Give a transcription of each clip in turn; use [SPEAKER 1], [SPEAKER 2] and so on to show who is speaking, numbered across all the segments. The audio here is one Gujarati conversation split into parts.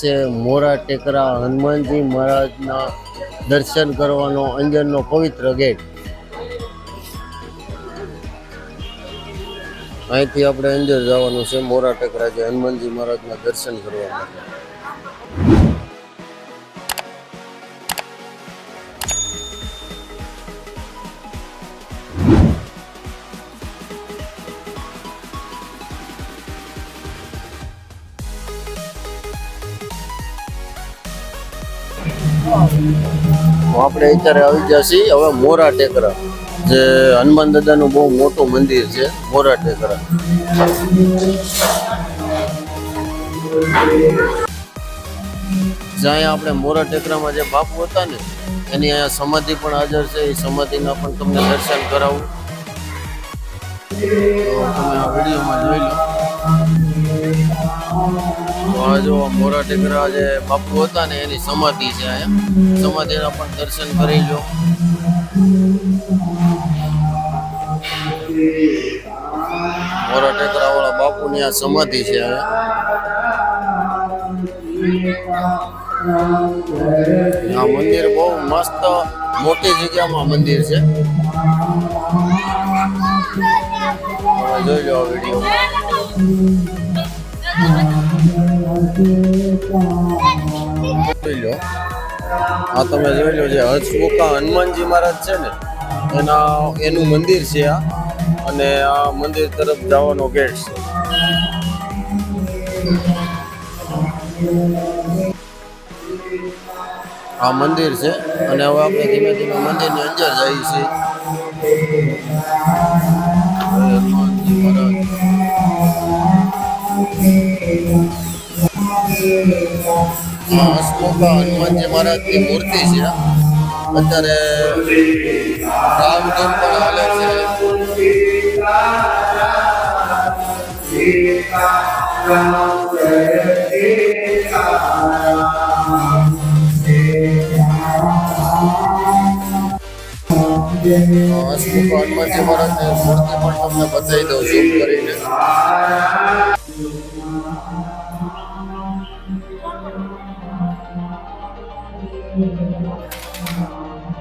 [SPEAKER 1] છે મોરા ટેકરા હનુમાનજી મહારાજના દર્શન કરવાનો અંજનનો પવિત્ર ગેટ. અહીંથી આપણે અંજર જવાનું છે મોરા ટેકરા જે હનુમાનજી મહારાજના દર્શન કરવા માટે. આપણે અત્યારે આવી ગયા છીએ. હવે મોરા ટેકરા, જે હનુમાન દાદાનું બહુ મોટું મંદિર છે, મોરા ટેકરા. જ્યાં આપણે મોરા ટેકરામાં જે બાપુ હતા ને, એની અહીંયા સમાધિ પણ હાજર છે. એ સમાધિના પણ તમને દર્શન કરાવું. તો તમે આ વિડીયોમાં જોઈ લો. તો આ મોરા ટેકરા જે બાપુ હતા ને એની સમાધિ છે અહીંયા. સમાધિના પણ દર્શન કરી લો મોરા ટેકરા વાળા બાપુની આ સમાધિ છે આ મંદિર બહુ મસ્ત, મોટી જગ્યામાં મંદિર છે. જોઈ લો વીડિયો. જોઈ આ તમે જોઈ લો જે હંસમુખા હનુમાનજી મહારાજ છે ને, એના, એનું મંદિર છે આ, અને આ મંદિર તરફ જવાનો ગેટ છે. આ મંદિર છે, અને હવે આપણે ધીમે ધીમે મંદિરની અંદર જઈએ છીએ. હનુમાનજી મહારાજની મૂર્તિ છે. અત્યારે રામધૂન પણ હાલે છે. હનુમાનજી મહારાજની મૂર્તિ પણ તમને બતાવી દઉં છું, કરીને.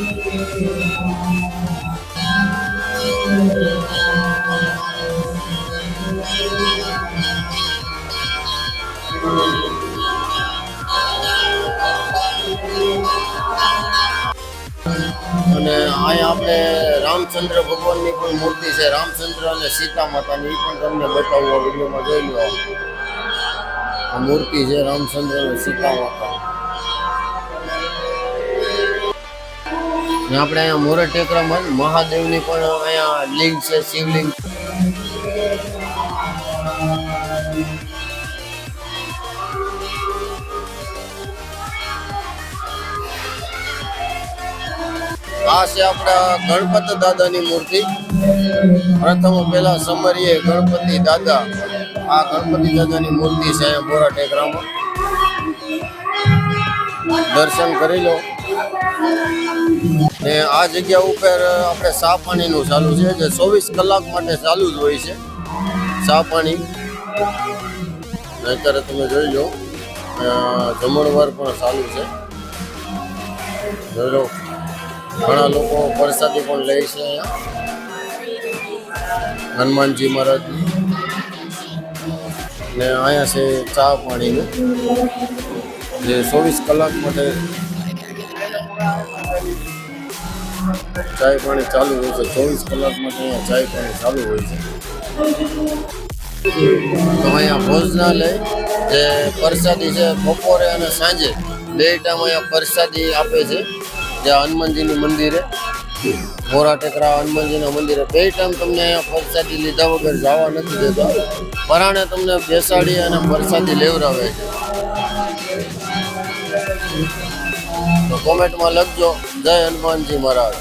[SPEAKER 1] અને અહીંયા આપણે રામચંદ્ર ભગવાનની પણ મૂર્તિ છે. રામચંદ્ર અને સીતા માતાની એ પણ તમને બતાવવા વિડીયોમાં જોઈ લો. આ મૂર્તિ છે રામચંદ્ર અને સીતા માતા. આપણે અહીંયા મોરે ટેકરા મહાદેવની પણ અહીંયા લિંગ છે, શિવલિંગ. આ છે આપણા ગણપત દાદાની મૂર્તિ. પ્રથમ પહેલા સમરીએ ગણપતિ દાદા. આ ગણપતિ દાદાની મૂર્તિ છે અહીંયા બોરા ટેકરામાં. દર્શન કરી લો. ને આ જગ્યા ઉપર આપણે સાફ પાણીનું ચાલુ છે, જે ચોવીસ કલાક માટે ચાલુ જ હોય છે સાફ પાણી. અત્યારે તમે જોઈ લો જમણવાર પણ ચાલુ છે. જોઈ લો, ઘણા લોકો પ્રસાદી પણ લે છે અહીંયા. હનુમાનજી મહારાજની ને અહીંયા છે ચા પાણીનું. જે ચોવીસ કલાક માટે ચાય પાણી ચાલુ હોય છે. ચોવીસ કલાકમાં અહીંયા ચાય પાણી ચાલુ હોય છે. તો અહીંયા ભોજનાલય જે પ્રસાદી છે બપોરે અને સાંજે બે ટાઈમ અહીંયા પ્રસાદી આપે છે. જે હનુમાનજીની મંદિરે. મોરા ટેકરા હનુમાનજીના મંદિરે. બે ટાઈમ તમને અહીંયા પ્રસાદી લીધા વગર જવા નથી દેતા. પરાણે તમને બેસાડી અને પ્રસાદી લેવડાવે છે. તો કોમેન્ટમાં લખજો. જય હનુમાનજી મહારાજ.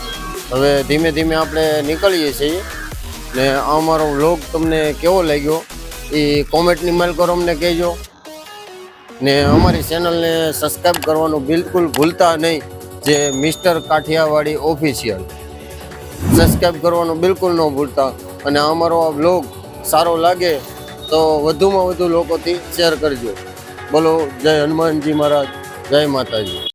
[SPEAKER 1] હવે ધીમે ધીમે આપણે નીકળીએ છીએ. ને અમારો વ્લોગ તમને કેવો લાગ્યો એ કોમેન્ટની મેલ કરો અમને કહેજો. ને અમારી ચેનલને સબસ્ક્રાઈબ કરવાનું બિલકુલ ભૂલતા નહીં. જે મિસ્ટર કાઠિયાવાડી ઓફિશિયલ. સબસ્ક્રાઈબ કરવાનું બિલકુલ ન ભૂલતા. અને અમારો આ બ્લોગ સારો લાગે તો વધુમાં વધુ લોકોથી શેર કરજો. બોલો, જય હનુમાનજી મહારાજ. જય માતાજી.